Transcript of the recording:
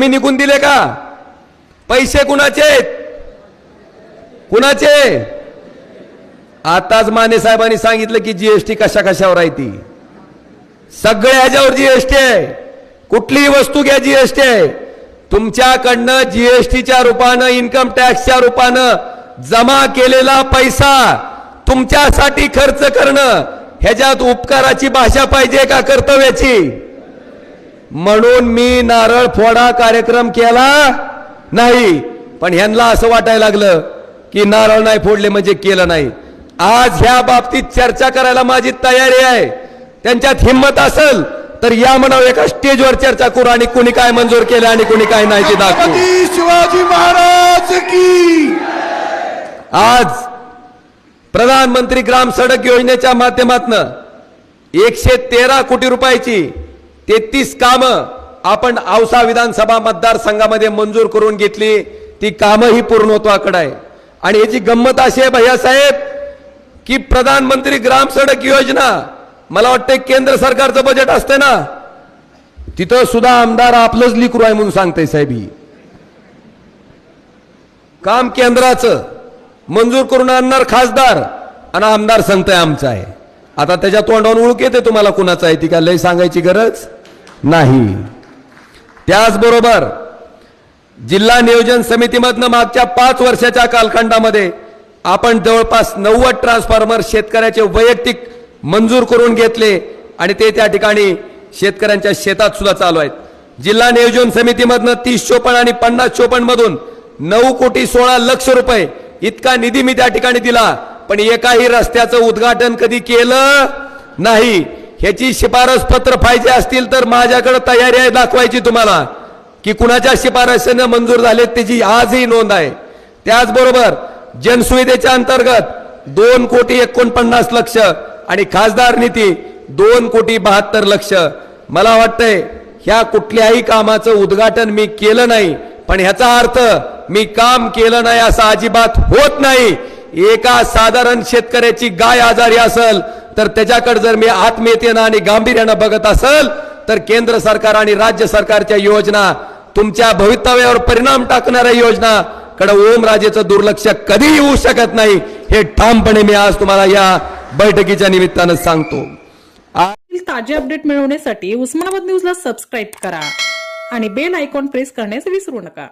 मी निघून दिले का? पैसे कुणाचे आहेत? कुणाचे? आताच माने साहेबांनी सांगितलं की जीएसटी कशा कशावर आहे ती. सगळ्या ह्याच्यावर जीएसटी आहे. कुठलीही वस्तू घ्या जीएसटी आहे. तुमच्याकडनं जीएसटीच्या रूपानं इन्कम टॅक्सच्या रूपानं जमा केलेला पैसा तुमच्यासाठी खर्च करणं ह्याच्यात उपकाराची भाषा पाहिजे का कर्तव्याची? म्हणून मी नारळ फोडा कार्यक्रम केला नाही. पण ह्यांना असं वाटायला लागलं की नारळ नाही फोडले म्हणजे केलं नाही. आज ह्या बाबतीत चर्चा करायला माझी तयारी आहे. त्यांच्यात हिंमत असेल तर या म्हणावं एका स्टेजवर चर्चा करू आणि कुणी काय मंजूर केलं आणि कुणी काय नाही ते दाखवू. शिवाजी महाराज की? आज प्रधानमंत्री ग्राम सडक योजनेच्या माध्यमातून एकशे तेरा कोटी रुपयाची तेहतीस कामं आपण औसा विधानसभा मतदारसंघामध्ये मंजूर करून घेतली. ती कामं ही पूर्णत्वाकडे आहे. आणि याची गंमत अशी आहे भैयासाहेब की प्रधानमंत्री ग्राम सडक योजना मला वाटतं केंद्र सरकारचं बजेट असतं ना? तिथं सुद्धा आमदार आपलंच लिकरू आहे म्हणून सांगते साहेब ही. काम केंद्राचं मंजूर करून आणणार खासदार आणि आमदार सांगताय आमचा आहे. आता त्याच्या तोंडावर ओळख येते तुम्हाला कुणाचं आहे ती का लय सांगायची गरज? नाही. त्याचबरोबर जिल्हा नियोजन समितीमधनं मागच्या पाच वर्षाच्या कालखंडामध्ये आपण जवळपास नव्वद ट्रान्सफॉर्मर शेतकऱ्याचे वैयक्तिक मंजूर करून घेतले आणि ते त्या ठिकाणी शेतकऱ्यांच्या शेतात सुद्धा चालू आहेत. जिल्हा नियोजन समितीमधनं तीस चोपन्न आणि पन्नास चोपण मधून नऊ कोटी सोळा लक्ष रुपये इतका निधी मी त्या ठिकाणी दिला. पण एकाही रस्त्याचं उद्घाटन कधी केलं नाही. ह्याची शिफारस पत्र पाहिजे असतील तर माझ्याकडे तयारी आहे दाखवायची तुम्हाला. की कुणाच्या शिफारसीनं मंजूर झालेत त्याची आजही नोंद आहे. त्याचबरोबर जनसुविधेच्या अंतर्गत दोन कोटी एकोणपन्नास लक्ष आणि खासदार निधी दोन कोटी बहात्तर लक्ष. मला वाटतंय ह्या कुठल्याही कामाचं उद्घाटन मी केलं नाही पण ह्याचा अर्थ मी काम केलं नाही असं अजिबात होत नाही. एका साधारण शेतकऱ्याची गाय आजारी असेल तर त्याच्याकडे जर मी आत्मीयतेनं आणि गांभीर्यानं बघत असेल तर केंद्र सरकार आणि राज्य सरकारच्या योजना तुमच्या भवितव्यावर परिणाम टाकणाऱ्या योजना कडे ओमराजेचं दुर्लक्ष कधी येऊ शकत नाही. हे ठामपणे मी आज तुम्हाला या बैठकीच्या निमित्तानं सांगतो. ताजे अपडेट मिळवण्यासाठी उस्मानाबाद न्यूजला सबस्क्राईब करा आणि बेल आयकॉन प्रेस करण्यास विसरू नका.